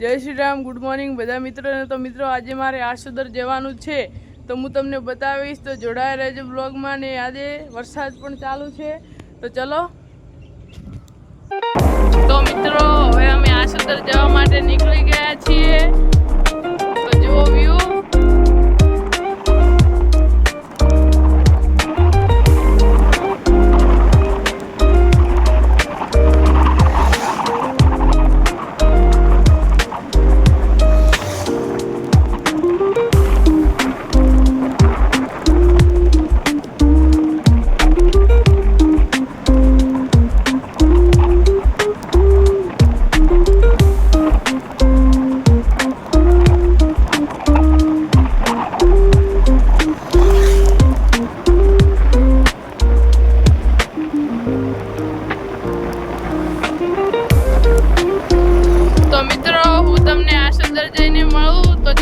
જય Shri Ram good morning બધા મિત્રોને તો મિત્રો, આજે મારે આસોદર જવાનું છે. તો હું તમને બતાવીશ, તો જોડાયા રહેજો બ્લોગમાં ને આજે વરસાદ પણ ચાલુ છે. તો ચલો. તો મિત્રો, હવે અમે આસોદર જવા માટે નીકળી ગયા છીએ. તો જુઓ વ્યૂ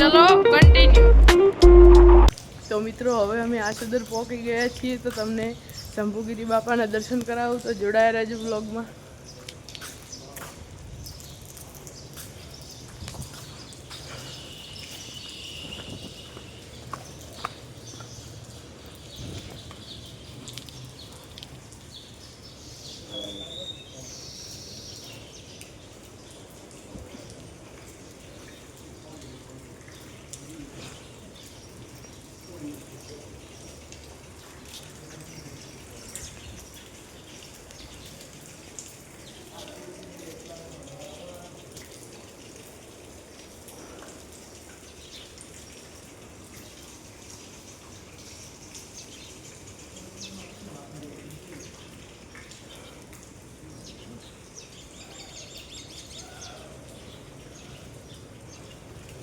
ચલો કન્ટિન્યુ તો મિત્રો, હવે અમે આસોદર પહોંચી ગયા છીએ તો તમને શંભુગીરી બાપાના દર્શન કરાવું તો જોડાયા રહેજો બ્લોગમાં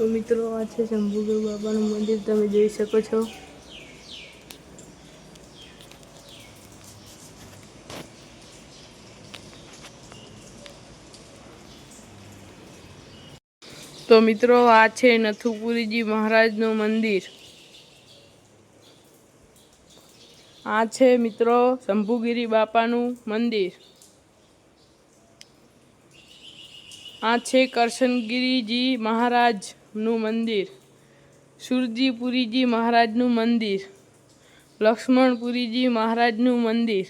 તો મિત્રો, આ છે શંભુદેવ બાબાનું મંદિર, તમે જોઈ શકો છો. તો મિત્રો, આ છે નથુપુરીજી મહારાજનું મંદિર. આ છે મિત્રો શંભુગીરી બાપાનું મંદિર. આ છે કરશનગીરીજી મહારાજનું મંદિર. સુરજીપુરીજી મહારાજનું મંદિર. લક્ષ્મણપુરીજી મહારાજનું મંદિર.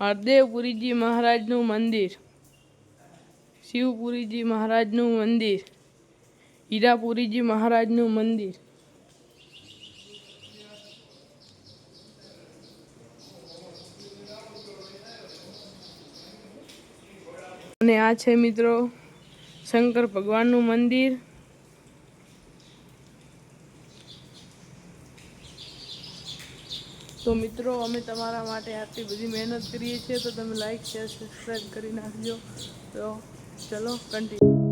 હરદેવપુરીજી મહારાજનું મંદિર. શિવપુરીજી મહારાજનું મંદિર. હીરાપુરીજી મહારાજનું મંદિર. અને આ છે મિત્રો શંકર ભગવાનનું મંદિર. તો મિત્રો, અમે તમારા માટે આટલી બધી મહેનત કરીએ છીએ, તો તમે લાઈક શેર સબસ્ક્રાઈબ કરી નાખજો. તો ચલો કન્ટિન્યુ